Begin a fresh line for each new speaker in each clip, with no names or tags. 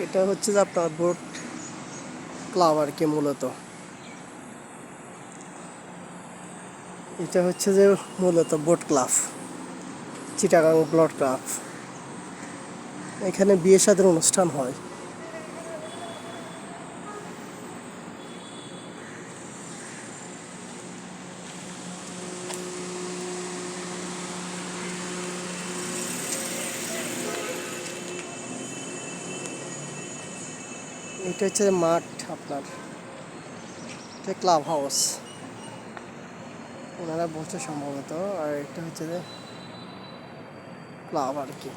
এটা হচ্ছে যে আপনার বোট ক্লাব আর কি মূলত। এটা হচ্ছে যে মূলত boat club Chittagong blood club এখানে বিয়ে সাদের অনুষ্ঠান হয়। এটা হচ্ছে মাঠ আপনার, এটা ক্লাব হাউস ওনারা বলছে সম্ভবত, আর এটা হচ্ছে যে ক্লাব আর কি।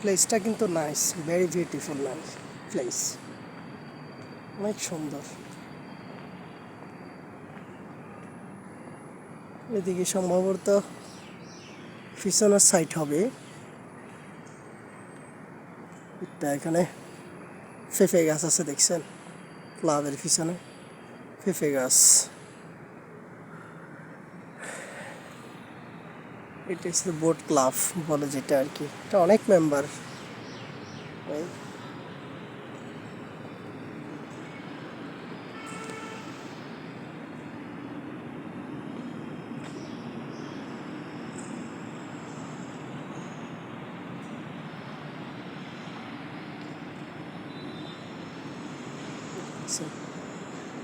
প্লেসটা কিন্তু nice very beautiful nice place অনেক সুন্দর। এদিকে সম্ভবত পিছনের সাইড হবে। এটা এখানে পেঁপে গাছ আছে দেখছেন? ক্লাবের পিছনে পেঁপে গাছ। এটা হচ্ছে বোট ক্লাব বলে যেটা আর কি। এটা অনেক মেম্বার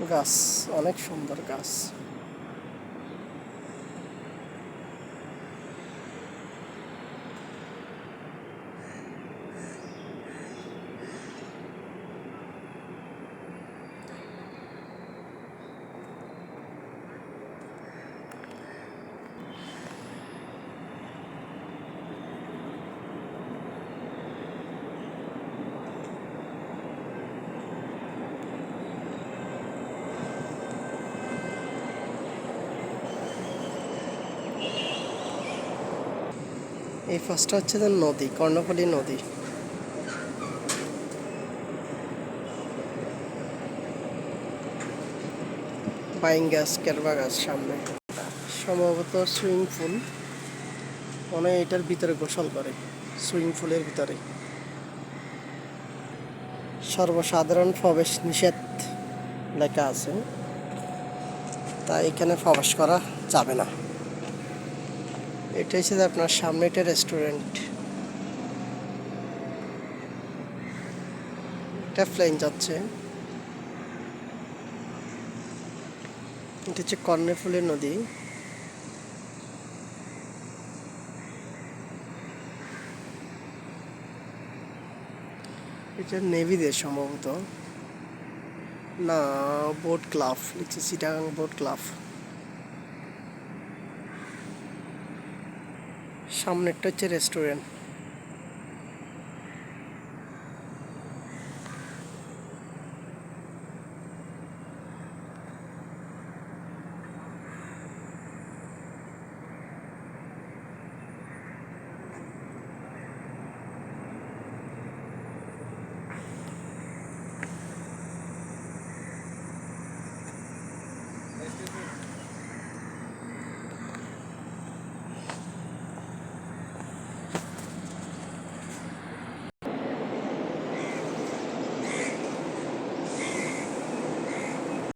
গাছ অনেক সুন্দর গাছ এই ফার্স্টটা হচ্ছে যে নদী, কর্ণফুলী নদী। পাইন গাছ, কেরবা গাছ সামনে। সম্ভবত সুইমিং পুল। মনে এটার ভিতরে গোসল করে, সুইমিং পুলের ভিতরে। সর্বসাধারণ প্রবেশ নিষেধ লেখা আছে। তাই এখানে প্রবেশ করা যাবে না। এটা হচ্ছে আপনার সামনে একটা রেস্টুরেন্ট একটা প্লেন যাচ্ছে। এটা হচ্ছে কর্ণফুলের নদী। এটা নেভিদের সম্ভবত। না বোট ক্লাব লিখছে চিটাগাং বোট ক্লাব সামনেরটা হচ্ছে রেস্টুরেন্ট